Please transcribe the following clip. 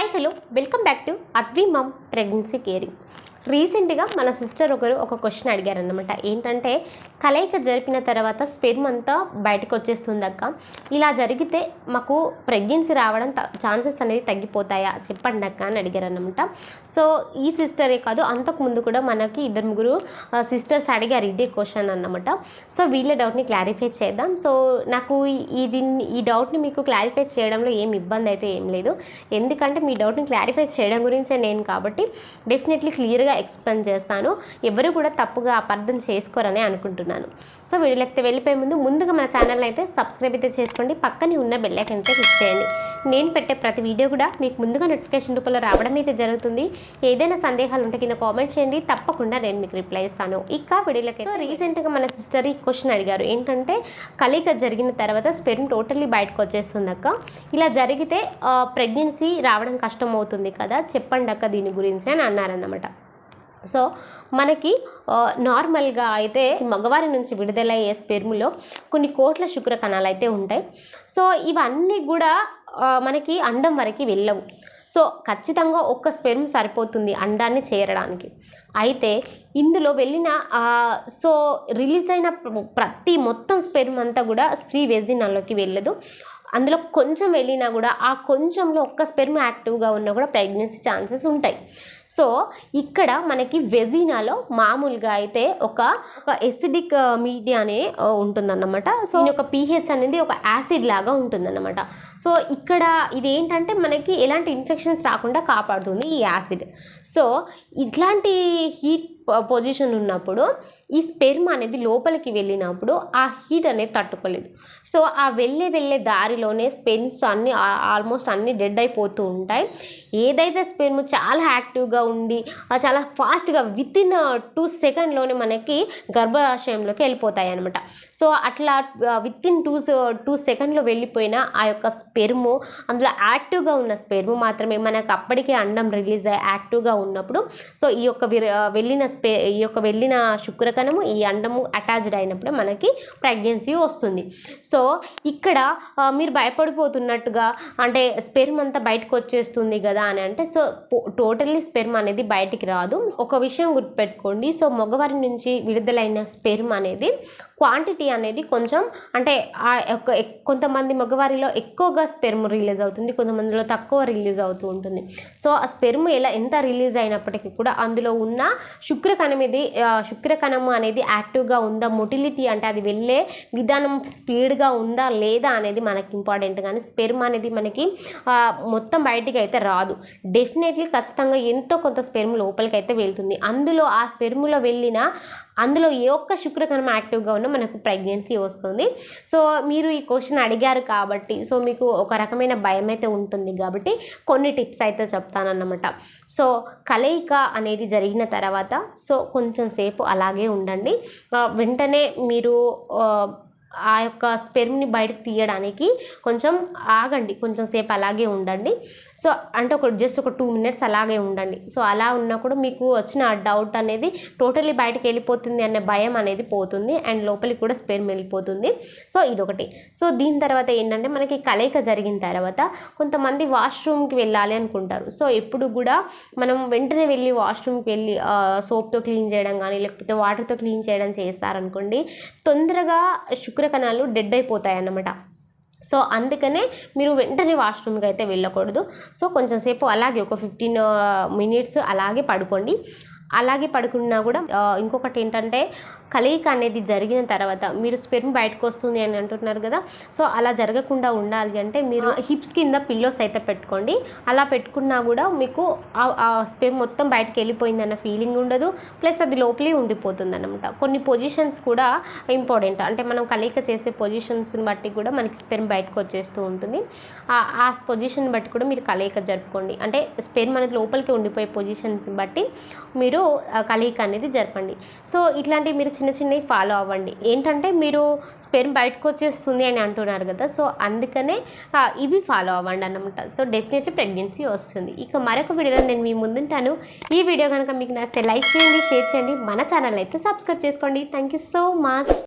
Hi hello. Welcome back to Advi mom pregnancy caring. రీసెంట్గా మన sister ఒకరు ఒక క్వశ్చన్ అడిగారనమాట ఏంటంటే కలయిక జరిపిన తర్వాత స్పెర్మ్ అంతా బయటకు వచ్చేస్తుంది అక్క. ఇలా జరిగితే మాకు ప్రెగ్నెన్సీ రావడం ఛాన్సెస్ అనేది తగ్గిపోతాయా? చెప్పండి అక్క అని అడిగారనమాట సో ఈ సిస్టరే కాదు అంతకు ముందు కూడా మనకి ఇద్దరు ముగ్గురు సిస్టర్స్ అడిగారు ఇదే క్వశ్చన్ అన్నమాట. సో వీళ్ళ డౌట్ని క్లారిఫై చేద్దాం. సో నాకు ఈ దీన్ని ఈ డౌట్ని మీకు క్లారిఫై చేయడంలో ఏం ఇబ్బంది అయితే ఏం లేదు. ఎందుకంటే మీ డౌట్ని క్లారిఫై చేయడం గురించే నేను కాబట్టి డెఫినెట్లీ క్లియర్గా ఎక్స్ప్లెయిన్ చేస్తాను. ఎవరు కూడా తప్పుగా అపార్థం చేసుకోరని అనుకుంటున్నాను. సో వీడియోకి వెళ్ళిపోయే ముందు ముందుగా మన ఛానల్ అయితే సబ్స్క్రైబ్ అయితే చేసుకోండి. పక్కనే ఉన్న బెల్ ఐకాన్ అయితే క్లిక్ చేయండి. నేను పెట్టే ప్రతి వీడియో కూడా మీకు ముందుగా నోటిఫికేషన్ రూపంలో రావడం అయితే జరుగుతుంది. ఏదైనా సందేహాలు ఉంటే కింద కామెంట్ చేయండి. తప్పకుండా నేను మీకు రిప్లై ఇస్తాను. ఇక వీడియోలకి సో రీసెంట్గా మన సిస్టర్ ఈ క్వశ్చన్ అడిగారు. ఏంటంటే కలయిక జరిగిన తర్వాత స్పెర్మ్ టోటల్లీ బయటకు వచ్చేస్తుంది అక్క. ఇలా జరిగితే ప్రెగ్నెన్సీ రావడం కష్టం అవుతుంది కదా. చెప్పండి అక్క దీని గురించి అని అన్నారన్నమాట. సో మనకి నార్మల్గా అయితే మగవారి నుంచి విడుదలయ్యే స్పెర్ములో కొన్ని కోట్ల శుక్ర కణాలు అయితే ఉంటాయి. సో ఇవన్నీ కూడా మనకి అండం వరకు వెళ్ళవు. సో ఖచ్చితంగా ఒక్క స్పెర్మ్ సరిపోతుంది అండాన్ని చేరడానికి. అయితే ఇందులో వెళ్ళిన సో రిలీజ్ అయిన ప్రతి మొత్తం స్పెర్మ్ అంతా కూడా స్త్రీ వెజినాల్లోకి వెళ్ళదు. అందులో కొంచెం వెళ్ళినా కూడా ఆ కొంచెంలో ఒక్క స్పెర్మ్ యాక్టివ్గా ఉన్నా కూడా ప్రెగ్నెన్సీ ఛాన్సెస్ ఉంటాయి. సో ఇక్కడ మనకి వెజినాలో మామూలుగా అయితే ఒక ఒక ఎసిడిక్ మీడియానే ఆ, ఉంటుందన్నమాట. సో యొక్క పీహెచ్ అనేది ఒక యాసిడ్ లాగా ఉంటుందన్నమాట. సో ఇక్కడ ఇది ఏంటంటే మనకి ఎలాంటి ఇన్ఫెక్షన్స్ రాకుండా కాపాడుతుంది ఈ యాసిడ్ సో ఇట్లాంటి హీట్ పొజిషన్ ఉన్నప్పుడు ఈ స్పెర్మ్ అనేది లోపలికి వెళ్ళినప్పుడు ఆ హీట్ అనేది తట్టుకోలేదు. సో ఆ వెళ్ళే వెళ్ళే దారిలోనే స్పెర్మ్స్ అన్ని ఆల్మోస్ట్ అన్ని డెడ్ అయిపోతూ ఉంటాయి. ఏదైతే స్పెర్మ్ చాలా యాక్టివ్గా ఉండి చాలా ఫాస్ట్గా విత్ ఇన్ టూ సెకండ్లోనే మనకి గర్భాశయంలోకి వెళ్ళిపోతాయి అనమాట సో అట్లా విత్ ఇన్ టూ టూ సెకండ్లో వెళ్ళిపోయిన ఆ యొక్క స్పెర్ము అందులో యాక్టివ్గా ఉన్న స్పెర్ము మాత్రమే మనకు అప్పటికే అండం రిలీజ్ అయ్యి యాక్టివ్గా ఉన్నప్పుడు. సో ఈ యొక్క వెళ్ళిన స్పె ఈ యొక్క వెళ్ళిన శుక్రకణము ఈ అండము అటాచ్డ్ అయినప్పుడు మనకి ప్రెగ్నెన్సీ వస్తుంది. సో ఇక్కడ మీరు భయపడిపోతున్నట్టుగా అంటే స్పెర్మ్ అంతా బయటకు వచ్చేస్తుంది కదా అని అంటే సో టోటల్లీ స్పెర్మ్ అనేది బయటికి రాదు. ఒక విషయం గుర్తుపెట్టుకోండి. సో మగవారి నుంచి విడుదలైన స్పెర్మ్ అనేది క్వాంటిటీ అనేది కొంచెం అంటే కొంతమంది మగవారిలో ఎక్కువగా స్పెర్మ్ రిలీజ్ అవుతుంది కొంతమందిలో తక్కువ రిలీజ్ అవుతూ ఉంటుంది. సో ఆ స్పెర్మ్ ఎలా ఎంత రిలీజ్ అయినప్పటికీ కూడా అందులో ఉన్న శుక్రకణం ఇది శుక్రకణము అనేది యాక్టివ్గా ఉందా మొటిలిటీ అంటే అది వెళ్ళే విధానం స్పీడ్గా ఉందా లేదా అనేది మనకి ఇంపార్టెంట్. కానీ స్పెర్మ్ అనేది మనకి మొత్తం బయటికి అయితే రాదు. డెఫినెట్లీ ఖచ్చితంగా ఎంతో కొంత స్పెర్మ్ లోపలికి అయితే వెళ్తుంది. అందులో ఆ స్పెర్మ్లో వెళ్ళిన అందులో ఏ ఒక్క శుక్రకణం యాక్టివ్గా ఉన్నా మనకు ప్రెగ్నెన్సీ వస్తుంది. సో మీరు ఈ క్వశ్చన్ అడిగారు కాబట్టి సో మీకు ఒక రకమైన భయం అయితే ఉంటుంది కాబట్టి కొన్ని టిప్స్ అయితే చెప్తానన్నమాట. సో కలయిక అనేది జరిగిన తర్వాత సో కొంచెం సేపు అలాగే ఉండండి. వెంటనే మీరు ఆ, యొక్క స్పెర్మ్ని బయటకు తీయడానికి కొంచెం ఆగండి కొంచెం సేపు అలాగే ఉండండి. సో అంటే ఒక జస్ట్ ఒక టూ మినిట్స్ అలాగే ఉండండి. సో అలా ఉన్నప్పుడు మీకు వచ్చిన డౌట్ అనేది టోటలీ బయటకు వెళ్ళిపోతుంది అనే భయం అనేది పోతుంది అండ్ లోపలికి కూడా స్పెర్మ్ వెళ్ళిపోతుంది. సో ఇదొకటి. సో దీని తర్వాత ఏంటంటే మనకి కలయిక జరిగిన తర్వాత కొంతమంది వాష్రూమ్కి వెళ్ళాలి అనుకుంటారు. సో ఎప్పుడు కూడా మనం వెంటనే వెళ్ళి వాష్రూమ్కి వెళ్ళి సోప్తో క్లీన్ చేయడం కానీ లేకపోతే వాటర్తో క్లీన్ చేయడం చేస్తారనుకోండి తొందరగా శుక్రకణాలు డెడ్ అయిపోతాయి అన్నమాట సో అందుకనే మీరు వెంటనే వాష్రూమ్కి అయితే వెళ్ళకూడదు. సో కొంచెం సేపు అలాగే ఒక ఫిఫ్టీన్ మినిట్స్ uh, అలాగే పడుకోండి. అలాగే పడుకున్నా కూడా uh, ఇంకొకటి ఏంటంటే కలయిక అనేది జరిగిన తర్వాత మీరు స్పెర్మ్ బయటకు వస్తుంది అని అంటున్నారు కదా సో అలా జరగకుండా ఉండాలి అంటే మీరు హిప్స్ కింద పిల్లోస్ అయితే పెట్టుకోండి. అలా పెట్టుకున్నా కూడా మీకు ఆ- స్పెర్మ్ మొత్తం బయటకు వెళ్ళిపోయింది అన్న ఫీలింగ్ ఉండదు. ప్లస్ అది లోపలే ఉండిపోతుంది అనమాట కొన్ని పొజిషన్స్ కూడా ఇంపార్టెంట్ అంటే మనం కలయిక చేసే పొజిషన్స్ని బట్టి కూడా మనకి స్పెర్మ్ బయటకు వచ్చేస్తూ ఉంటుంది. ఆ- పొజిషన్ బట్టి కూడా మీరు కలయిక జరుపుకోండి. అంటే స్పెర్మ్ అనేది లోపలికి ఉండిపోయే పొజిషన్స్ బట్టి మీరు కలయిక అనేది జరపండి. సో ఇట్లాంటివి మీరు చిన్న చిన్నవి ఫాలో అవ్వండి. ఏంటంటే మీరు స్పెర్మ్ బయటకు వచ్చేస్తుంది అని అంటున్నారు కదా సో అందుకనే ఇవి ఫాలో అవ్వండి అనమాట సో డెఫినెట్లీ ప్రెగ్నెన్సీ వస్తుంది. ఇక మరొక వీడియోలో నేను మీ ముందుంటాను. ఈ వీడియో కనుక మీకు నచ్చితే లైక్ చేయండి షేర్ చేయండి. మన ఛానల్ అయితే సబ్స్క్రైబ్ చేసుకోండి. Thank you so much